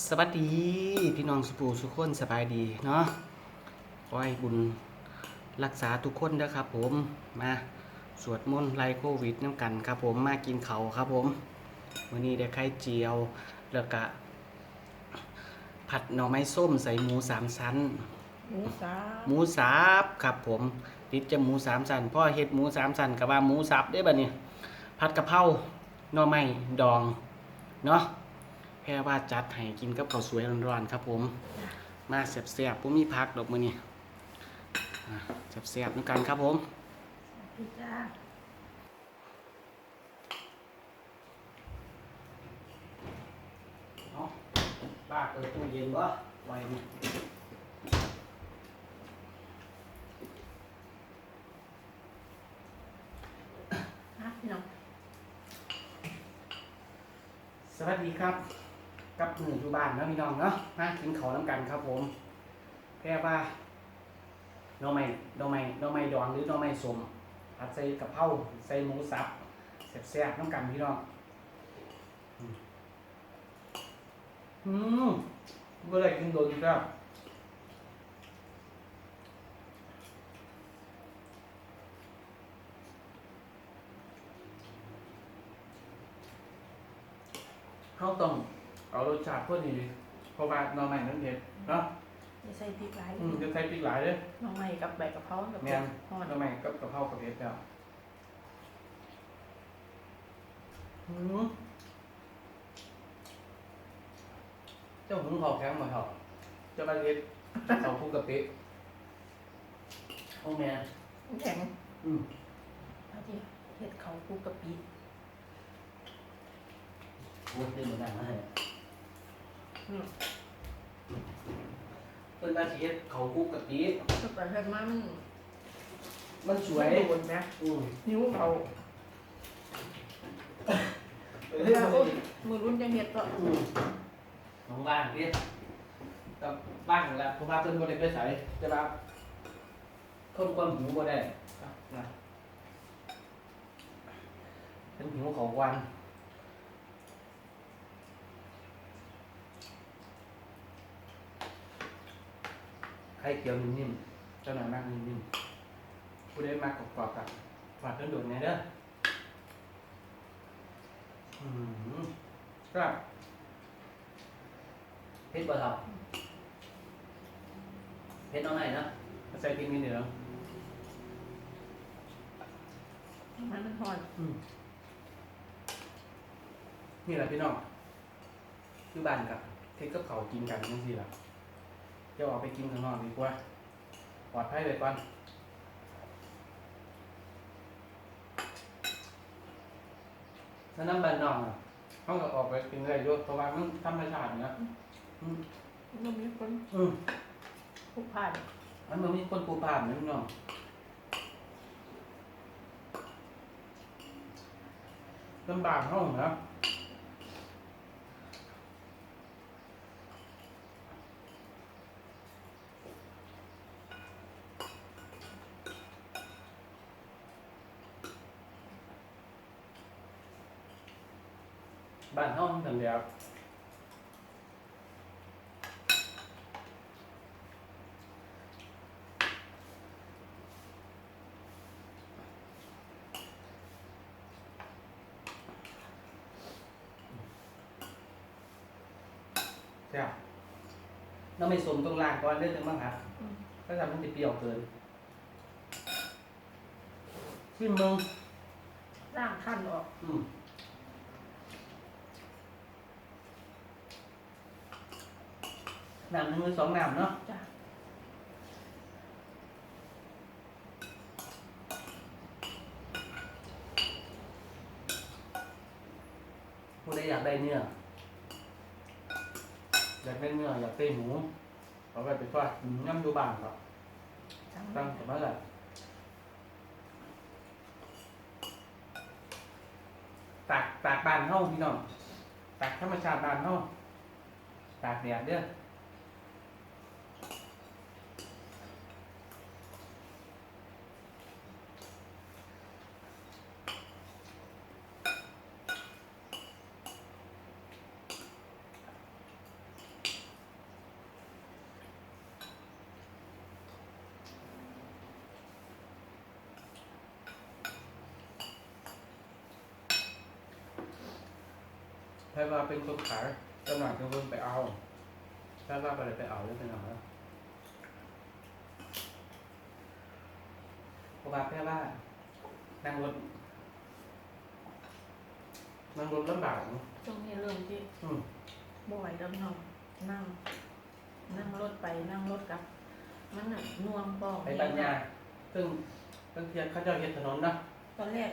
สวัสดีพี่น้องสุปูสุกคนสบายดีเนาะขอให้บุญรักษาทุกคนเด้อครับผมมาสวดมนต์ไล่โควิดน้ำกันครับผมมากินเขาวครับผมวันนี้ได้ไข่เจียวแล้วก็ผัดหน่อไม้ส้มใส่หมูสามชั้น หมูสาหมูสับครับผมติดจะหมูสามสันพ่อเฮ็ดหมูสามสันกับว่าหมูสับได้อบัดนี้ผัดกะเพราหน่อไม้ดองเนาะ แค่ว่าจัดให้กินกับข้าวสวยร้อนๆครับผม มาแซ่บๆผมมีพักดอกมือนี่อะแซ่บๆด้วยกันครับผมพี่จ้าเนาะป้าเปิดตู้เย็นบ่ไว้นี่ฮะพี่น้องสวัสดีครับ กับมืออยู่บ้านเนาะพี่น้องเนาะมากินเขาน้ำกันครับผมแค่ว่าหน่อไม้หน่อไม้หน่อไม้ดองหรือหน่อไม้สมผัดใส่กะเพราใส่หมูสับแซ่บๆน้ำกันพี่น้องอืมอืมเมื่อไรกินโดนครับเขาต้อง เอารสชาติพวกนี้เพราะว่าหน่อไม้นั่นเผ็ดเนาะไม่ใส่พริกหลายอืมจะใส่พริกหลายเลยน้องใหม่กับใบกะเพรากับแม่นทอดหน่อไม้กับกะเพรากับเผ็ดแล้วอืมเจ้าหุงข้าวแข็งมาเถอะเจ้าบ้านเฮ็ดข้าวคลุกกะปิโอ้แม่แข็งอืมเอาที่เห็ดเขาคลุกกะปิโอ้ยเต็มหมดแล้วนะอืม เพิ่นว่าสิเฮ็ดข้าวคลุกกะปิถ้าไปเห็ดมามันมันสวยมันโดนนะอืมนิ้วเขาเอเวลาโอ้ยมือรุ่นจะเห็ดก็อืมของบ้านพี่กับบ้านแล้วเพราะว่าเพิ่นบ่ได้ไปไสแต่ว่าคนความหิวบ่ได้นะเพิ่นหิวของวัน ไข่เจียวนิ่มๆเจ้าหน่อยมากนิ่มๆผู้ได้มากกรอบๆกับฝาดเพิ่นโดดไงเด้ออืมครับเผ็ดบ่เท่าเผ็ดเอาไหนนะมาใส่พริกนิดเดียวมันมันทอดอืมนี่แหละพี่น้องคือบ้านกับเทศกับเขาวกินกันจังซี่ล่ะ เจะออกไปกินข้างนอกดีกว่า ปลอดภัยเลยก่อนถ้าน้ำบ้านนอกอะเขาก็ออกไปกินได้เยอะเพราะว่ามันธรรมชาติเนาะอืมมันมีคนอืมผูกผ้าเนี่ยมันมันมีคนปูผ่านนะพี่น้องลำบากห้องนะ บ้านห้องทำเดียวใช่บเราไม่สมตรงล่างก่อนเรื่องนึงบ้างครับอืมถ้าทำมันจะเปรี้ยวเกินขึ้นมึงร่างขั้นออก อืม น้ำหนึ่งหรือสองน้ำเนาะจ้ะผู้ใดอยากได้เนื้อ อยากได้เนื้ออยากได้หมูเอาไปไปทอดกินย่ำดูบ้านครับจังตั้งแต่เมื่อไหร่ตากตากบานเฮาพี่น้องตากธรรมชาติบานเฮาตากแดดเด้อ แต่ว่าเป็นคนขายตลาดเป็นคนไปเอาแต่ว่าไปเลยไปเอาแล้วเป็นเอาแล้วเพราะว่าแค่ว่านั่งรถนั่งรถลำบากเนอะช่วงนี้เริ่มที่อืมบ่ไหวแล้วน้องนั่ง นั่งรถไปนั่งรถกลับ มันน่ะน่วงปอกไปปัญญาซึ่งบางทีเขาเจะเห็นถนนนะตอนแรก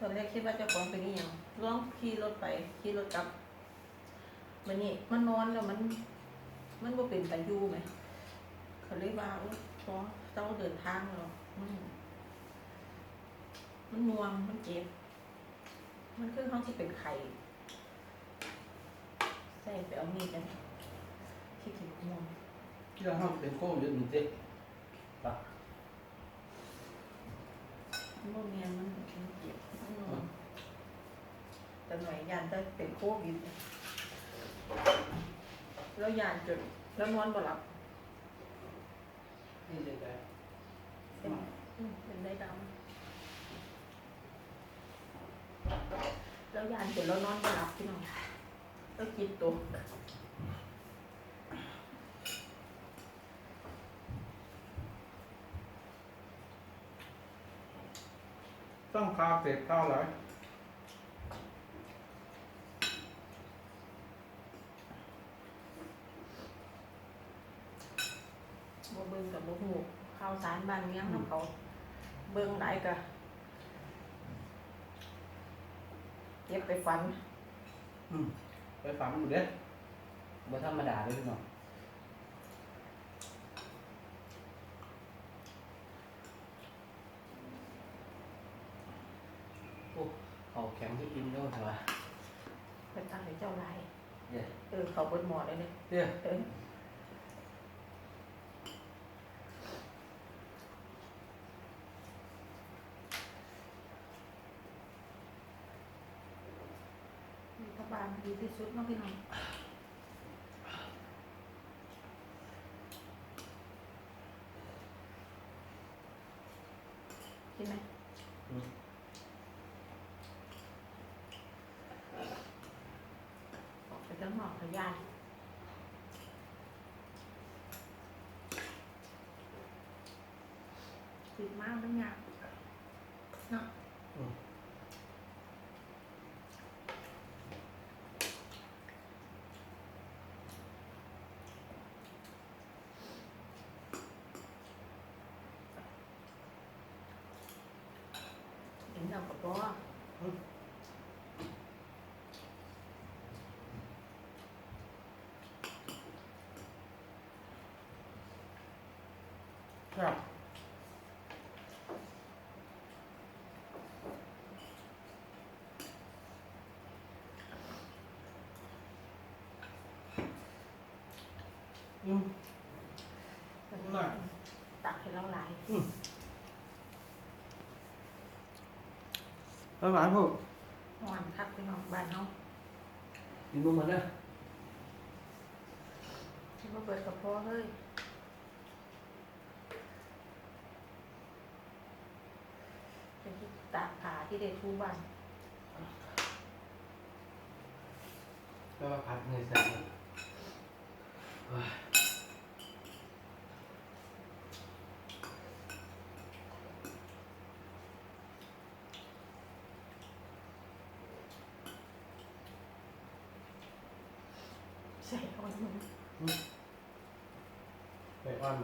ตอนแรกคิดว่าเจ้าของเป็นอหย่างร้องขี่รถไปขี่รถกลับมันนี่มันนอนแล้วมัน มันบ่เป็นตาอยู่ไหมเขาเลยว่าโอ๊ยพอต้องเดินทางแล้วมันมันน่วงมันเจ็บ มันคือห้องที่เป็นไข่ใส่ไปเอามีดกันที่ถึงน่วงที่เราห้องเป็นโค้งเยอะหนึ่งเจ๊ปะมันบ่แม่นมันมันเจ็บมันน่วง แต่หน่อยยานจะเป็นโควิดแล้วยานจนแล้วนอนบ่หลับนี่เลยแต่เป็นอืมเป็นได้ดำแล้วยานจนแล้วนอนบ่หลับพี่น้องแล้วกินตัวต้องคาเสพข้าวเลย บ่เบิ่งกับบ่ฮู้ข่าวสารบ้านเมืองของเขา เบิ่งได้ก็เก็บไปฝันอืมไปฝังอยู่เด้บ่ธรรมดาเลยพี่น้องโอ้เขาแข็งที่กินเด้อเถอะวะเป็นตั้งให้เจ้าลายเดี๋ยวเออเขาเบิดหมอเลยเนี่ยเดี๋ยว เออ รัฐบาลดีที่สุดเนาะพี่น้องกินไหมอืมออกไปข้างนอกขยานติดมากทั้งอย่างเนาะ อืมเห็นเรากับพ่อครับอืมน่ะตักให้เราหลาย ไปหวานพวกหวานคักพี่น้องบ้านเฮากินบุ้งมันเด้อที่ว่าเบิดกับพ่อเฮ้ยเป็นที่ตากผ้าที่ได้ทูบ้านแล้วก็พัดเงยใส่ว้าย ใส่เอาหนึ่งไปอ้อน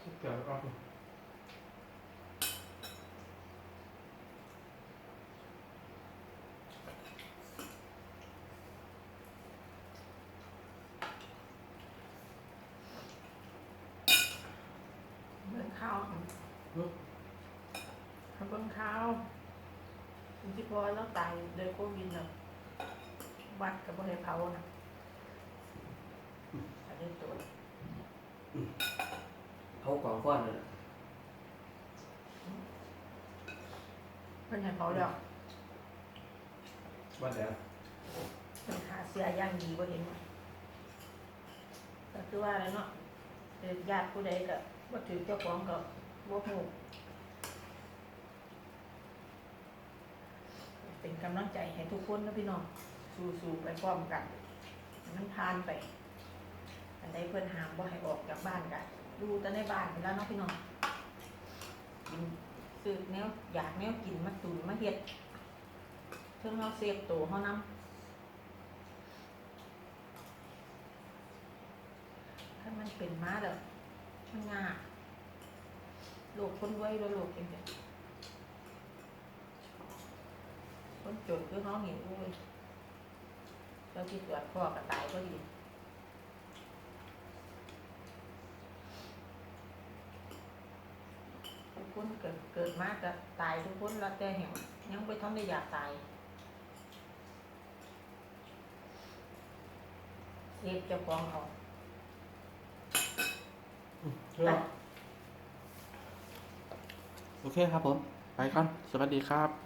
ชิบเกี่ยวอ้อนเบิ่งข้าวอืมทำเบิ่งข้าวถึงที่พอแล้วตายโดยโควิดน่ะ วัดกับบ่ให้เผาน่ะอันนี้ตัวเขากวางก้อนเลยเพิ่นให้เผาแล้วว่าแต่เพิ่นหาเสียอย่างดีบ่เห็นไหมก็คือว่าอะไรเนาะเป็นญาติผู้ใดก็บ่ถือเจ้าของก็บ่ฮู้เป็นกำลังใจให้ทุกคนนะพี่น้อง สู้ๆไปพร้อมกันมันผ่านไป อันใดเพื่อนหามบ่ให้ออกจากบ้านกันดูแต่ในบ้านไปแล้วเนาะพี่น้องกินซื้อแนวอยากแนวกินมาตุนมาเฮ็ดเพิ่งเราเซฟตัวเขานำถ้ามันเป็นมาแล้วมันงายโลกคนไว้แล้วโลกเองจ้ะคนจนคือเขาหิวเว้ย เราคิดว่าพ่อก็ตายก็ดีทุกคนเกิดเกิดมาจะตายทุกคนแล้วแต่แห่งยังไปทำได้อยากตายเซฟเจ้าของเอาโอเคครับผม ไปก่อน สวัสดีครับ